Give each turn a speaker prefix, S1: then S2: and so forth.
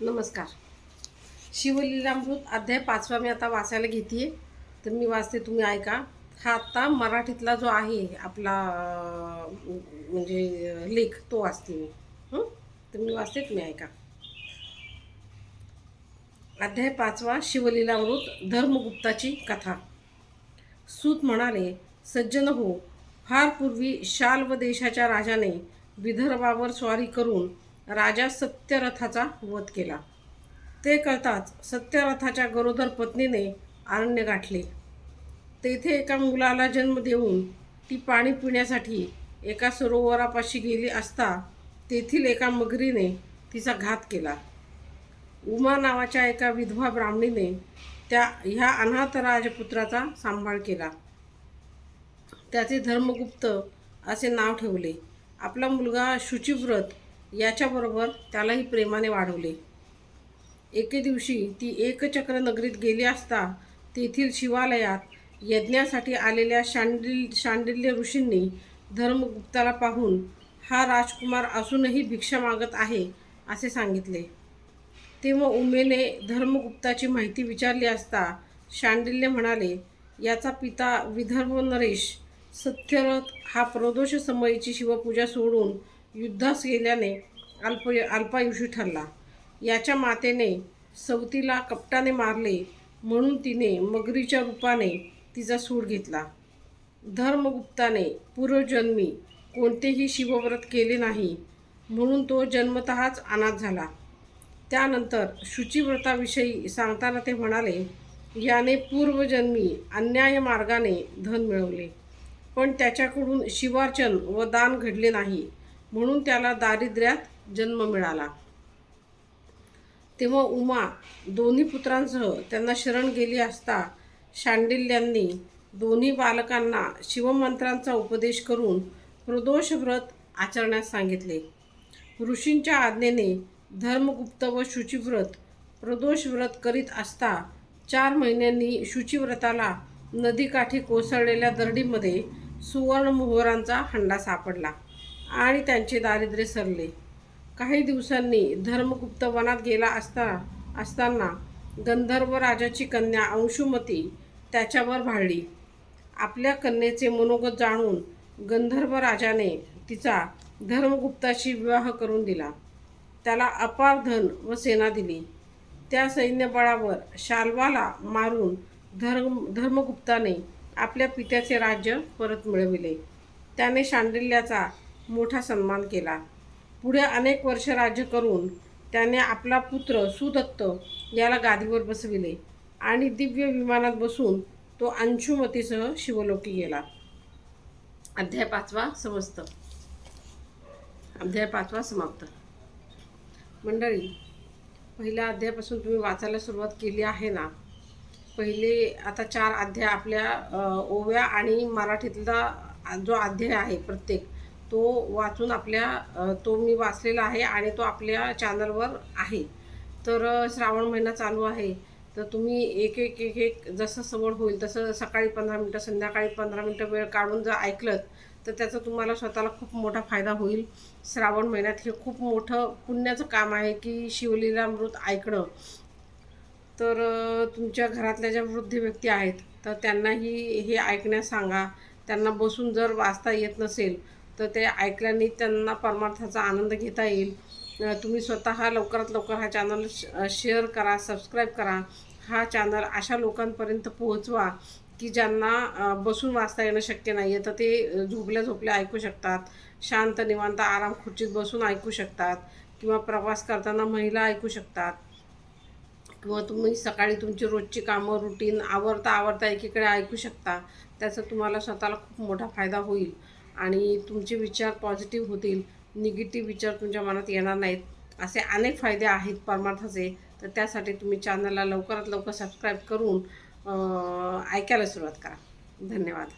S1: नमस्कार. शिवलीलामृत अध्याय पाचवा मी आता वाचायला घेते तर मी वाचते तुम्ही ऐका. हा आत्ता मराठीतला जो आहे आपला म्हणजे लेख तो वाचते मी. हं? तर मी वाचते तुम्ही ऐका. अध्याय पाचवा शिवलीलामृत धर्मगुप्ताची कथा. सूत म्हणाले सज्जन हो फार पूर्वी शाल्व देशाच्या राजाने विदर्भावर स्वारी करून राजा सत्यरथाचा वध केला. ते कळताच सत्यरथाच्या गरोदर पत्नीने अरण्य गाठले. तेथे एका मुलाला जन्म देऊन ती पाणी पिण्यासाठी एका सरोवरापाशी गेली असता तेथील एका मगरीने तिचा घात केला. उमा नावाच्या एका विधवा ब्राह्मणीने त्या ह्या अनाथ राजपुत्राचा सांभाळ केला. त्याचे धर्मगुप्त असे नाव ठेवले. आपला मुलगा शुचिव्रत याच्याबरोबर त्यालाही प्रेमाने वाढवले. एके दिवशी ती एकचक्र नगरीत गेली असता तेथील शिवालयात यज्ञासाठी आलेल्या शांडिल शांडिल्य ऋषींनी धर्मगुप्ताला पाहून हा राजकुमार असूनही भिक्षा मागत आहे असे सांगितले. तेव्हा उमेने धर्मगुप्ताची माहिती विचारली असता शांडिल्य म्हणाले याचा पिता विदर्भ नरेश सत्यरथ हा प्रदोष समयीची शिवपूजा सोडून युद्धास गेल्याने अल्प अल्पायुषी ठरला. याच्या मातेने सवतीला कपटाने मारले म्हणून तिने मगरीच्या रूपाने तिचा सूड घेतला. धर्मगुप्ताने पूर्वजन्मी कोणतेही शिवव्रत केले नाही म्हणून तो जन्मतःच अनाथ झाला. त्यानंतर शुचिव्रताविषयी सांगताना ते म्हणाले याने पूर्वजन्मी अन्याय मार्गाने धन मिळवले. पण त्याच्याकडून शिवार्चन व दान घडले नाही. म्हणून त्याला दारिद्र्यात जन्म मिळाला. तेव्हा उमा दोन्ही पुत्रांसह त्यांना शरण गेली असता शांडिल्यांनी दोन्ही बालकांना शिवमंत्रांचा उपदेश करून प्रदोष व्रत आचरण्यास सांगितले. ऋषींच्या आज्ञेने धर्मगुप्त व शुचिव्रत प्रदोष व्रत करीत असता चार महिन्यांनी शुचिव्रताला नदीकाठी कोसळलेल्या दरडीमध्ये सुवर्ण मोहरांचा हंडा सापडला. आणि त्यांचे दारिद्र्य सरले काही दिवसांनी धर्मगुप्त वनात गेला असता असताना गंधर्व राजाची कन्या अंशुमती त्याच्यावर भाळली. आपल्या कन्येचे मनोगत जाणून गंधर्व राजाने तिचा धर्मगुप्ताशी विवाह करून दिला. त्याला अपार धन व सेना दिली. त्या सैन्यबळावर शाल्वाला मारून धर्म धर्मगुप्ताने आपल्या पित्याचे राज्य परत मिळविले. त्याने शांडिल्याचा मोठा सन्मान केला. पुढे अनेक वर्ष राज्य करून त्याने आपला पुत्र सुदत्त याला गादीवर बसविले आणि दिव्य विमानात बसून तो अंशुमतीसह शिवलोकी गेला. अध्याय पाचवा समजतं अध्याय पाचवा समाप्त. मंडळी पहिल्या अध्यायापासून तुम्ही वाचायला सुरुवात केली आहे ना? पहिले आता चार अध्याय आपल्या ओव्या आणि मराठीतला जो अध्याय आहे प्रत्येक तो वाचून आपल्या तो मी वाचलेला आहे आणि तो आपल्या चॅनलवर आहे. तर श्रावण महिना चालू आहे. तर तुम्ही एक एक एक एक जसं सवड होईल तसं सकाळी पंधरा मिनटं संध्याकाळी पंधरा मिनटं वेळ काढून जर ऐकलं तर त्याचा तुम्हाला स्वतःला खूप मोठा फायदा होईल. श्रावण महिन्यात हे खूप मोठं पुण्याचं काम आहे की शिवलीलामृत ऐकणं. तर तुमच्या घरातल्या ज्या वृद्ध व्यक्ती आहेत तर त्यांनाही हे ऐकण्यास सांगा. त्यांना बसून जर वाचता येत नसेल तर ते ऐकल्याने त्यांना परमार्थाचा आनंद घेता येईल. तुम्ही स्वतः लवकरात लवकर हा चॅनल शेअर करा सबस्क्राईब करा. हा चॅनल अशा लोकांपर्यंत पोहोचवा की ज्यांना बसून वाचता येणं शक्य नाही आहे तर ते झोपल्या झोपल्या ऐकू शकतात. शांत निवांत आराम खुर्चीत बसून ऐकू शकतात. किंवा प्रवास करताना महिला ऐकू शकतात. किंवा तुम्ही सकाळी तुमची रोजची कामं रुटीन आवरता आवरता एकीकडे ऐकू शकता. त्याचा तुम्हाला स्वतःला खूप मोठा फायदा होईल. आणि तुमचे विचार पॉझिटिव्ह होतील निगेटिव्ह विचार तुमच्या मनात येणार नाहीत. असे अनेक फायदे आहेत परमार्थाचे तर त्यासाठी तुम्ही चॅनलला लवकरात लवकर सबस्क्राईब करून ऐकायला सुरुवात करा. धन्यवाद.